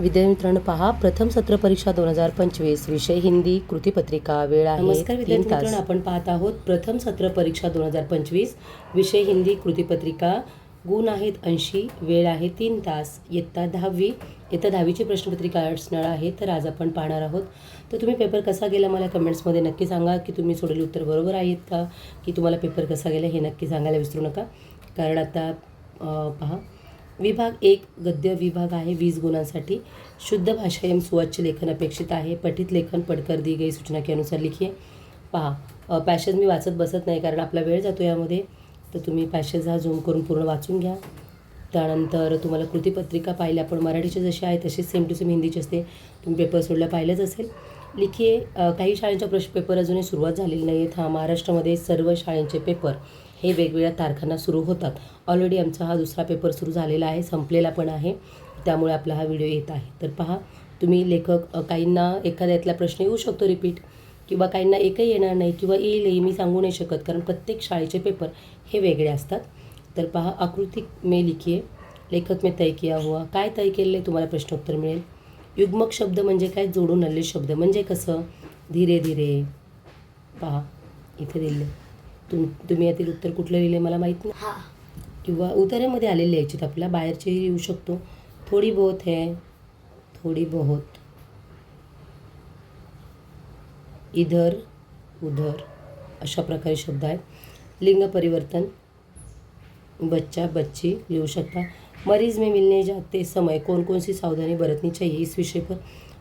विद्यार्थी मित्रांनो पहा प्रथम सत्र परीक्षा दोन हजार पंचवीस विषय हिंदी कृतीपत्रिका वेळ आहे नमस्कार तीन विद्यार्थी तास. मित्रांनो आपण पाहत आहोत प्रथम सत्र परीक्षा दोन हजार पंचवीस विषय हिंदी कृतीपत्रिका गुण आहेत ऐंशी वेळ आहे तीन तास. इयत्ता दहावी इयत्ता दहावीची प्रश्नपत्रिका असणार आहे तर आज आपण पाहणार आहोत. तर तुम्ही पेपर कसा गेला मला कमेंट्समध्ये नक्की सांगा की तुम्ही सोडलेली उत्तर बरोबर आहेत का की तुम्हाला पेपर कसा गेला हे नक्की सांगायला विसरू नका. कारण आता पहा विभाग एक गद्य विभाग आहे वीस गुणांसाठी. शुद्ध भाषा एम सुवाच्य लेखन अपेक्षित आहे. पठित लेखन पडकर दी गई सूचना के अनुसार लिखिए. पहा पॅशेज मी वाचत बसत नाही कारण आपला वेळ जातो यामध्ये. तर तुम्ही पॅशेज हा झूम करून पूर्ण वाचून घ्या. त्यानंतर तुम्हाला कृतीपत्रिका पाहिल्या आपण मराठीचे जसे आहे तसेच सेम टू सेम हिंदीचे असते. तुम्ही पेपर सोडला पाहिलंच असेल. लिखिये काही शाळेंच्या प्रश्न पेपर अजूनही सुरुवात झालेली नाही आहेत हा महाराष्ट्रामध्ये सर्व शाळेंचे पेपर हे वेगवेगळ्या तारखांना सुरू होतात. ऑलरेडी आमचा हा दुसरा पेपर सुरू झालेला आहे संपलेला पण आहे. त्यामुळे आपला हा व्हिडिओ येत आहे. तर पहा तुम्ही लेखक काहींना एखाद्यातला प्रश्न येऊ शकतो रिपीट किंवा काहींना एकही येणार नाही किंवा येईलही मी सांगू नाही शकत. कारण प्रत्येक शाळेचे पेपर हे वेगळे असतात. तर पहा आकृती में लिखिये लेखक में तय किया हुआ. काय तय केलेलं? तुम्हाला प्रश्नोत्तर मिळेल. युग्मक शब्द म्हणजे काय? जोडून आलेले शब्द म्हणजे कसं? धीरे धीरे. पहा इथे दिले. तुम तुम्ही यातील उत्तर कुठलं लिहिले मला माहीत नाही. किंवा उतार्यामध्ये आलेले यायचे आपल्याला बाहेरचेही येऊ शकतो. थोडी बहुत है थोडी बहुत. इधर उधर अशा प्रकारे शब्द आहेत. लिंग परिवर्तन बच्चा बच्ची लिहू शकता. मरीज में मिलने जाते समय कौन कौन सी सावधानी बरतनी चाहिए? इस विषय पर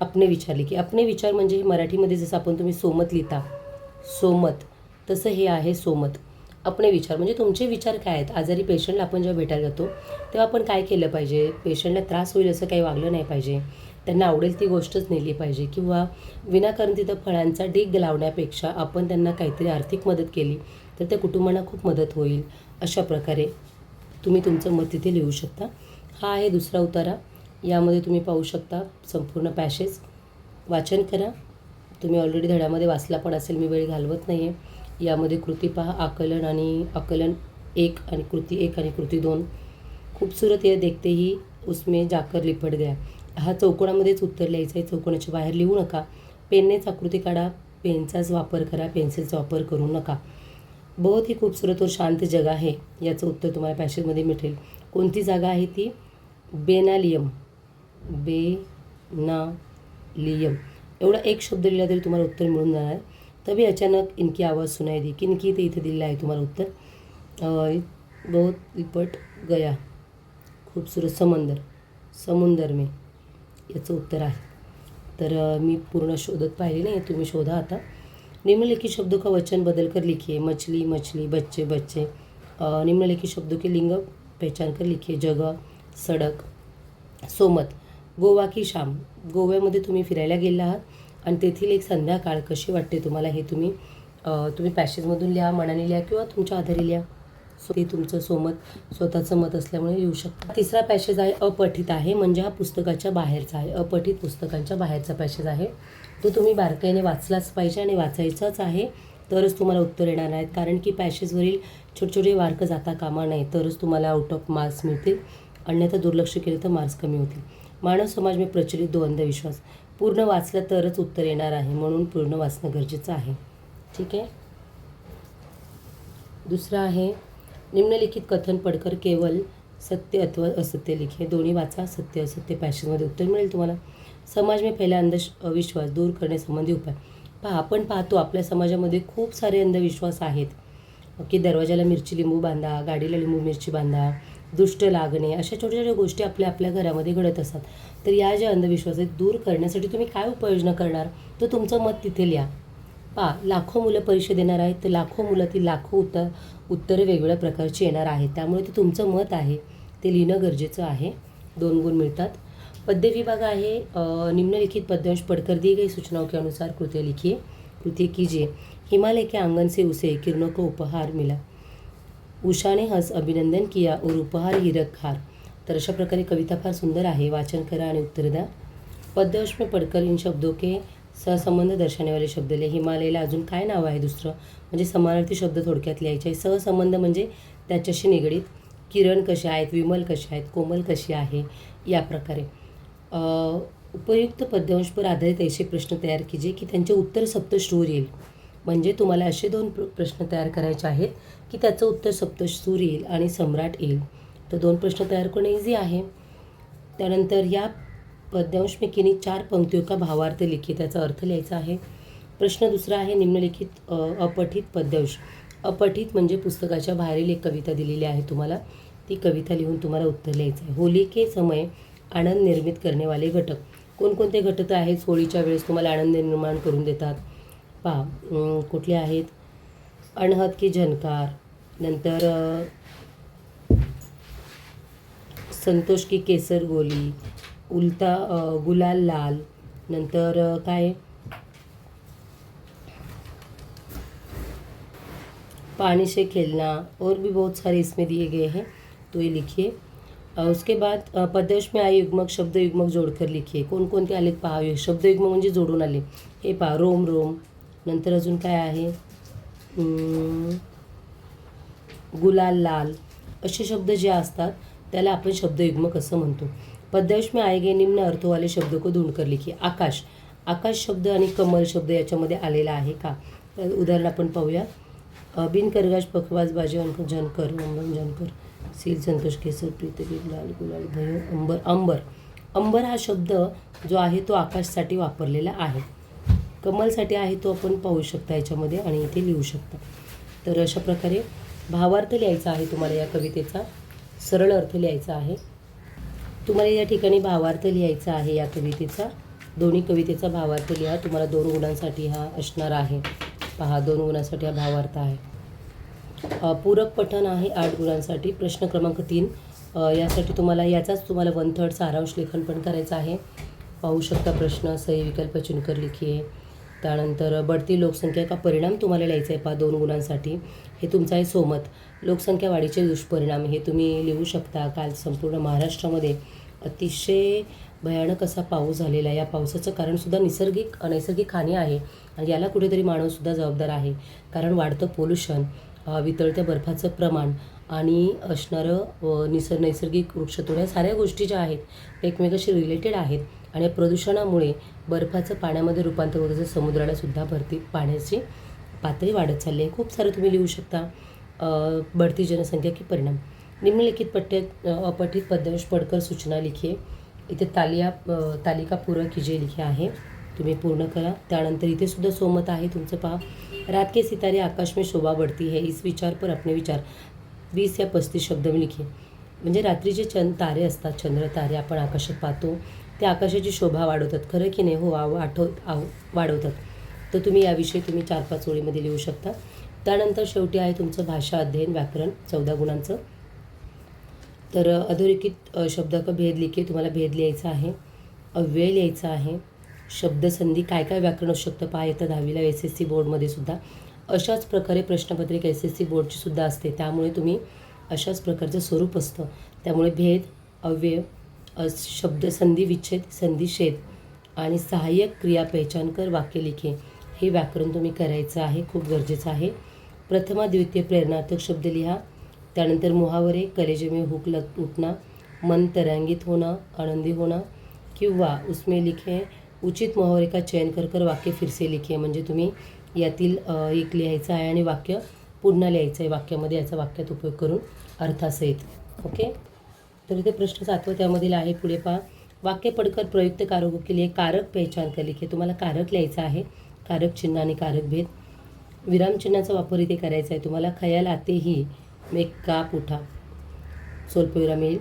अपने विचार लिखिए अपने विचार म्हणजे मराठीमध्ये जसं आपण तुम्ही सोमत लिहिता. सोमत. तसं हे आहे सोमत. आपले विचार म्हणजे तुमचे विचार काय आहेत? आजारी पेशंटला आपण जेव्हा भेटायला जातो तेव्हा आपण काय केलं पाहिजे? पेशंटला त्रास होईल असं काही वागलं नाही पाहिजे. त्यांना आवडेल ती गोष्टच नेली पाहिजे. किंवा विनाकारण तिथं फळांचा ढीग लावण्यापेक्षा आपण त्यांना काहीतरी आर्थिक मदत केली तर त्या कुटुंबांना खूप मदत होईल. अशा प्रकारे तुम्ही तुमचं मत तिथे लिहू शकता. हा आहे दुसरा उतारा. यामध्ये तुम्ही पाहू शकता संपूर्ण पॅशेज वाचन करा. तुम्ही ऑलरेडी धड्यामध्ये वाचला पण असेल मी वेळ घालवत नाही आहे यामध्ये कृती पहा आकलन आणि आकलन एक आणि कृती एक आणि कृती दोन. खूबसूरत हे देखते ही उसमे जाकर लिपट गया. हा चौकोनामध्येच उत्तर लिहायचं आहे. चौकोनाच्या बाहेर लिहू नका. पेननेच आकृती काढा. पेनचाच वापर करा. पेन्सिलचा वापर करू नका. बहुत ही खूबसूरत और शांत जगा आहे. याचं उत्तर तुम्हाला पॅशनमध्ये मिळेल. कोणती जागा आहे ती? बेनालियम. बेनालियम. एवढा एक शब्द लिहिला तरी तुम्हाला उत्तर मिळून जाणार. तभी अचानक इनकी आवाज़ सुनाई दी किनकी ते इथे दिलेलं आहे तुम्हाला उत्तर। बहुत लिपट गया खूबसूरत समंदर समुंदर में याचं उत्तर आहे। तर मी पूर्ण शोधत पाहिली नाही तुम्ही शोधा आता। निम्नलिखित शब्दों का वचन बदल कर लिखिए मछली मछली बच्चे बच्चे। अ, निम्नलिखित शब्दों के लिंग पहचान कर लिखिए जगह सडक सोमत गोवा की शाम। गोव्यामध्ये तुम्ही फिरायला गेला आहात आणि तेथील एक संध्याकाळ कशी वाटते तुम्हाला हे तुम्ही तुम्ही पॅसेजमधून लिहा मनाने लिहा किंवा तुमच्या आधारे लिहा. सो ते तुमचं सोमत स्वतःचं मत असल्यामुळे लिहू शकता. तिसरा पॅसेज आहे अपठित आहे म्हणजे हा पुस्तकाच्या बाहेरचा आहे. अपठित पुस्तकांच्या बाहेरचा पॅसेज आहे. तो तुम्ही बारकाईने वाचलाच पाहिजे आणि वाचायचाच आहे तरच तुम्हाला उत्तर येणार नाहीत कारण की पॅसेजवरील छोटे छोटे वार्क जाता कामा नाही तरच तुम्हाला आउट ऑफ मार्क्स मिळतील. अन्यथा दुर्लक्ष केलं तर मार्क्स कमी होतील. मानव समाज में प्रचलित दो अंधविश्वास. पूर्ण वाचलं तरच उत्तर येणार आहे म्हणून पूर्ण वाचणं गरजेचं आहे. ठीक आहे? दुसरं आहे निम्नलिखित कथन पडकर केवळ सत्य अथवा असत्य लिखे. दोन्ही वाचा सत्य असत्य पॅशनमध्ये उत्तर मिळेल तुम्हाला. समाज में फैला अंधश अविश्वास दूर करण्यासंबंधी उपाय. पहा आपण पाहतो आपल्या समाजामध्ये खूप सारे अंधविश्वास आहेत. की दरवाजाला मिरची लिंबू बांधा गाडीला लिंबू मिरची बांधा दुष्ट लागणे अशा छोट्या छोट्या गोष्टी आपल्या आपल्या घरामध्ये घडत असतात. तर या ज्या अंधविश्वास आहेत दूर करण्यासाठी तुम्ही काय उपाययोजना करणार? तर तुमचं मत तिथे लिहा. पा लाखो मुलं परीक्षा देणार आहेत तर लाखो मुलं ती लाखो उत्तर उत्तरं वेगवेगळ्या प्रकारची येणार आहेत. त्यामुळे ते तुमचं मत आहे. ते लिहिणं गरजेचं आहे. दोन गुण मिळतात. पद्य विभाग आहे. निम्नलिखित पद्यांश पढ़कर दी गई सूचनाओं के अनुसार कृत्य लिखिए. कृत्य कीजिए. हिमालय के आंगन से उसे किरणों को उपहार मिला. उषा ने हंस अभिनंदन किया और उपहार हिरक खार तर अशा प्रकारे कविता फार सुंदर आहे. वाचन करा आणि उत्तर द्या. पद्यवश में पडकर इन शब्दों के सहसंबंध दर्शवण्यावाले वाले शब्द लिहे हिमालयाला अजून काय नाव आहे दुसरं? म्हणजे समानार्थी शब्द थोडक्यात लिहायचे आहे. सहसंबंध म्हणजे त्याच्याशी निगडीत किरण कसे आहेत विमल कसे आहेत कोमल कशी आहे या प्रकारे. उपयुक्त पद्यांशपर आधारित ऐसे प्रश्न तयार कीजिए की त्यांचे उत्तर सप्तश्रूर येईल. म्हणजे तुम्हाला असे दोन प्र प्रश्न तयार करायचे आहेत की त्याचं उत्तर सप्तसूर येईल आणि सम्राट येईल. तर दोन प्रश्न तयार करणं इझी आहे. त्यानंतर या पद्यांश चार पंक्तियों का भावार्थ लिखित त्याचा अर्थ लिहायचा आहे. प्रश्न दुसरा आहे निम्नलिखित अपठित पद्यांश. अपठित म्हणजे पुस्तकाच्या बाहेरील एक कविता दिलेली आहे तुम्हाला. ती कविता लिहून तुम्हाला उत्तर लिहायचं आहे. होली के समय आनंद निर्मित करणे वाले घटक. कोणकोणते घटक आहेत? होळीच्या वेळेस तुम्हाला आनंद निर्माण करून देतात. पहा कुठले आहेत? अणहत की झनकार नंतर संतोष की केसर गोली उलता गुलाल लाल नंतर काय? पानी से खेलना और भी बहुत सारे इसमें दिए गए हैं तो ये लिखिए। उसके बाद अ, में आए युग्मक शब्द युग्मक जोडकर लिखिए। कोणकोणते आलेत पहा शब्द युग्मक म्हणजे जोडून आले हे पहा रोम रोम। नंतर अजून काय आहे? गुलाल लाल. असे शब्द जे असतात त्याला आपण शब्दयुग्मक असं म्हणतो. पद्यांश में आए निम्न अर्थवाले शब्द को ढूंढकर लिखी. आकाश. आकाश शब्द आणि कमल शब्द याच्यामध्ये आलेला आहे का? तर उदाहरण आपण पाहूया. बिनकरगाश बिन करगाश पखवाज बाजे अंक जनकर अंबन जनकर सील संतोष केसर प्रीती लाल गुलाल भयो अंबर अंबर. अंबर हा शब्द जो आहे तो आकाशसाठी वापरलेला आहे. कमलसाठी आहे तो आपण पाहू शकता याच्यामध्ये आणि इथे लिहू शकता. तर अशा प्रकारे भावार्थ लिहायचा आहे तुम्हाला या कवितेचा. सरळ अर्थ लिहायचा आहे. तुम्हाला या ठिकाणी भावार्थ लिहायचा आहे या कवितेचा. दोन्ही कवितेचा भावार्थ लिहा. तुम्हाला दोन गुणांसाठी हा असणार आहे. पहा दोन गुणांसाठी हा भावार्थ आहे. पूरक पठण आहे आठ गुणांसाठी. प्रश्न क्रमांक तीन. यासाठी तुम्हाला याचाच तुम्हाला वन थर्ड सारांश लेखन पण करायचं आहे. पाहू शकता प्रश्न. सही विकल्प चुनकर आहे त्यानंतर बढती लोकसंख्या का परिणाम तुम्हाला लिहायचा आहे पहा दोन गुणांसाठी. हे तुमचं आहे सोमत. लोकसंख्या वाढीचे दुष्परिणाम हे तुम्ही लिहू शकता. काल संपूर्ण महाराष्ट्रामध्ये अतिशय भयानक असा पाऊस झालेला आहे. या पावसाचं कारणसुद्धा निसर्गिक नैसर्गिक हानी आहे आणि याला कुठेतरी माणूससुद्धा जबाबदार आहे. कारण वाढतं पोल्युशन वितळत्या बर्फाचं प्रमाण आणि असणारं निसर्ग नैसर्गिक वृक्षतोड या साऱ्या गोष्टी ज्या आहेत एकमेकाशी रिलेटेड आहेत आणि या प्रदूषणामुळे बर्फाचं पाण्यामध्ये रूपांतर होत असं समुद्राला सुद्धा भरती पाण्याची पातळी वाढत चालली आहे. खूप सारं तुम्ही लिहू शकता. बढ़ती जनसंख्या की परिणाम. निम्नलिखित पट्ट्यात अपठित पद्यांश पडकर सूचना लिखिए इथे तालिया तालिकापूर्वक तालिका पूर्ण कीजिए लिखे आहे तुम्ही पूर्ण करा. त्यानंतर इथे सुद्धा सोमत आहे तुमचं पहा. रात के सितारे आकाश में शोभा बढ़ती है. इस विचार पर अपने विचार. वीस या पस्तीस शब्द मी लिखे. म्हणजे रात्री जे चंद तारे असतात चंद्र तारे आपण आकाशात पाहतो ते आकाशाची शोभा वाढवतात. खरं की नाही? हो आव आठव वाढवतात. तर तुम्ही याविषयी तुम्ही चार पाच ओळीमध्ये लिहू शकता. त्यानंतर शेवटी आहे तुमचं भाषा अध्ययन व्याकरण चौदा गुणांचं. तर अधोरेखित शब्द का भेद लिखे तुम्हाला भेद लिहायचा आहे. अव्यय लिहायचा आहे. शब्दसंधी काय काय व्याकरण असू शकतं? पहा येतं दहावीला एस एस सी बोर्डमध्ये सुद्धा. अशाच प्रकारे प्रश्नपत्रिका एस एस सी बोर्डची सुद्धा असते. त्यामुळे तुम्ही अशाच प्रकारचं स्वरूप असतं. त्यामुळे भेद अव्यय शब्दसंधी विच्छेद संधिषेध आणि सहाय्यक क्रिया पहचानकर वाक्य लिखे. हे व्याकरण तुम्ही करायचं आहे खूप गरजेचं आहे. प्रथमा द्वितीय प्रेरणार्थक शब्द लिहा. त्यानंतर मुहावरे कलेजेमे हुक लग उठणं मन तरंगित होना आनंदी होना किंवा उसमे लिखे उचित मुहावरे का चयन कर कर वाक्य फिरसे लिखे. म्हणजे तुम्ही यातील एक लिहायचं आहे आणि वाक्य पुन्हा लिहायचं आहे वाक्यामध्ये याचा वाक्यात उपयोग करून अर्थासहित. ओके? तर इथे प्रश्न सातवं त्यामधील आहे पुढे पहा. वाक्य पडकर प्रयुक्त कारकों के लिए कारक पहचान कर लिखे तुम्हाला कारक लिहायचं आहे. कारक चिन्ह आणि कारक भेद. विरामचिन्हाचा वापर इथे करायचा आहे. तुम्हाला खयाल आते ही मेक काप उठा स्वल्पविराम येईल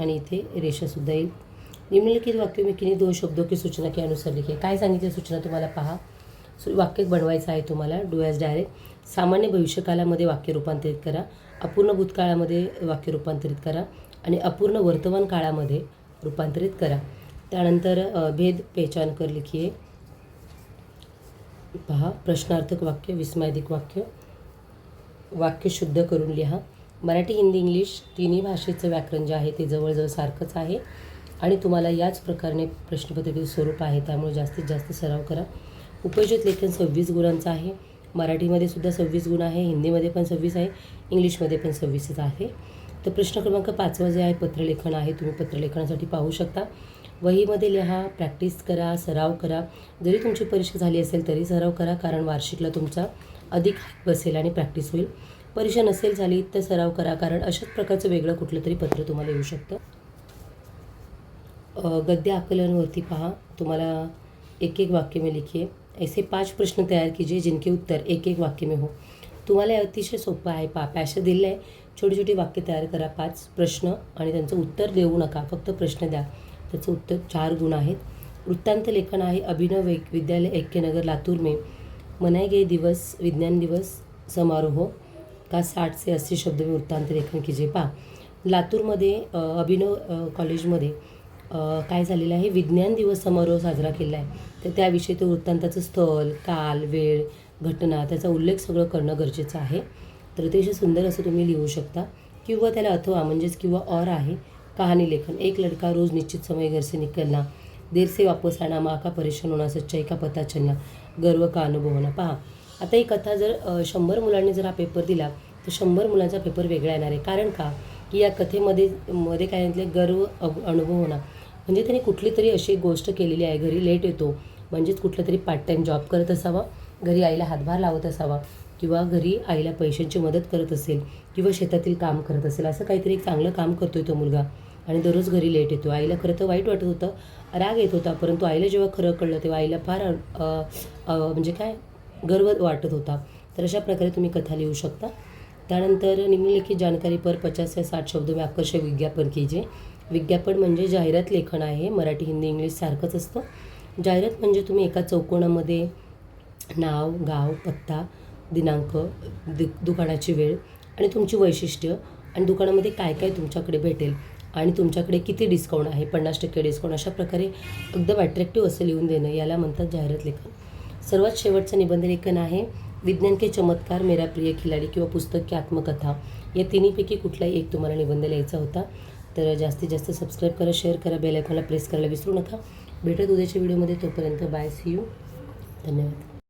आणि इथे रेषासुद्धा येईल. निम्नलिखित वाक्य में किन्हीं दो शब्दों की सूचना के अनुसार लिखे. काय सांगितले सूचना तुम्हाला पहा. वाक्य बनवायचं आहे तुम्हाला. डू ॲज डायरेक्ट सामान्य भविष्यकालामध्ये वाक्य रूपांतरित करा. अपूर्ण भूतकाळामध्ये वाक्य रूपांतरित करा. आणि अपूर्ण वर्तमान काळामध्ये रूपांतरित करा. त्यानंतर भेद पेचानकर कर पहा प्रश्नार्थक वाक्य विस्मयादिक वाक्य. वाक्य शुद्ध करून लिहा. मराठी हिंदी इंग्लिश तिन्ही भाषेचं व्याकरण जे आहे ते जवळजवळ सारखंच आहे आणि तुम्हाला याच प्रकारे प्रश्नपत्रिकेचं स्वरूप आहे त्यामुळे जास्तीत जास्त सराव करा. उपयोजित लेखन सव्वीस गुणांचं आहे. मराठीमध्ये सुद्धा सव्वीस गुण आहे हिंदीमध्ये पण सव्वीस आहे इंग्लिशमध्ये पण सव्वीसच आहे. तर प्रश्न क्रमांक पाचवा जे आहे पत्रलेखन आहे तुम्ही पत्रलेखनासाठी पाहू शकता. वहीमध्ये लिहा प्रॅक्टिस करा सराव करा. जरी तुमची परीक्षा झाली असेल तरी सराव करा कारण वार्षिकला तुमचा अधिक हात बसेल आणि प्रॅक्टिस होईल. परीक्षा नसेल झाली तर सराव करा कारण अशाच प्रकारचं वेगळं कुठलं तरी पत्र तुम्हाला येऊ शकतं. गद्य आकलनवरती पहा. तुम्हाला एक एक वाक्य में लिखिए ऐसे पाच प्रश्न तयार कीजिए जिनके उत्तर एक एक वाक्य में हो. तुम्हाला अतिशय सोपं आहे. पा पॅश दिलं आहे छोटी छोटी वाक्य तयार करा. पाच प्रश्न आणि त्यांचं उत्तर देऊ नका. फक्त प्रश्न द्या. त्याचं उत्तर चार गुण आहेत. वृत्तांत लेखन आहे. अभिनव एक विद्यालय ऐक्यनगर लातूर में. मनाई गए दिवस विज्ञान दिवस समारोह. का साठ से अस्सी शब्द मी वृत्तांत लेखन कीजे पहा. लातूरमध्ये अभिनव कॉलेजमध्ये काय झालेलं आहे? विज्ञान दिवस समारोह साजरा केला आहे. तर त्याविषयी तो वृत्तांताचं स्थल काल वेळ घटना त्याचा उल्लेख सगळं करणं गरजेचं आहे. तर अतिशय सुंदर असं तुम्ही लिहू शकता. किंवा त्याला अथवा म्हणजेच किंवा और आहे कहाणी लेखन. एक लड़का रोज निश्चित समय घर से निकलना देर से वापस आना माँ का परेशान होना सच्चाई का पता चलना गर्व का अनुभव होना. पहा आता ही कथा जर शंभर मुलांनी जर हा पेपर दिला तर शंभर मुलांचा पेपर वेगळा येणार आहे. कारण का? की या कथेमध्ये मध्ये काय म्हटलं गर्व अनुभव होणार. म्हणजे त्यांनी कुठली तरी अशी एक गोष्ट केलेली आहे. घरी लेट येतो. म्हणजेच कुठला तरी पार्ट टाईम जॉब करत असावा. घरी आईला हातभार लावत असावा किंवा घरी आईला पैशांची मदत करत असेल किंवा शेतातील काम करत असेल असं काहीतरी एक चांगलं काम करतो आहे तो मुलगा. आणि दररोज घरी लेट येतो आईला खरं तर वाईट वाटत होतं राग येत होता परंतु आईला जेव्हा खरं कळलं तेव्हा आईला फार म्हणजे काय गर्व वाटत होता. तर अशा प्रकारे तुम्ही कथा लिहू शकता. त्यानंतर निम्नलिखित जानकारी पर पचास या साठ शब्द में आकर्षक विज्ञापन कीजे. विज्ञापन म्हणजे जाहिरात लेखन आहे. मराठी हिंदी इंग्लिश सारखंच असतं. जाहिरात म्हणजे तुम्ही एका चौकोनामध्ये नाव गाव पत्ता दिनांक दु दुकानाची वेळ आणि तुमची वैशिष्ट्य आणि दुकानामध्ये काय काय तुमच्याकडे भेटेल आणि तुमच्याकडे किती डिस्काउंट आहे? पन्नास टक्के डिस्काउंट अशा प्रकारे एकदम ॲट्रॅक्टिव्ह असं लिहून देणं याला म्हणतात जाहिरात लेखन. सर्वात शेवटचं निबंध लेखन आहे विज्ञान के चमत्कार मेरा प्रिय खिलाडी किंवा पुस्तक की आत्मकथा. या तिन्हीपैकी कुठलाही एक तुम्हाला निबंध लिहायचा होता तर जास्तीत जास्त सबस्क्राईब करा शेअर करा बेल आयकॉनला प्रेस करायला विसरू नका. भेटत उद्याच्या व्हिडिओमध्ये तोपर्यंत बाय सी यू धन्यवाद.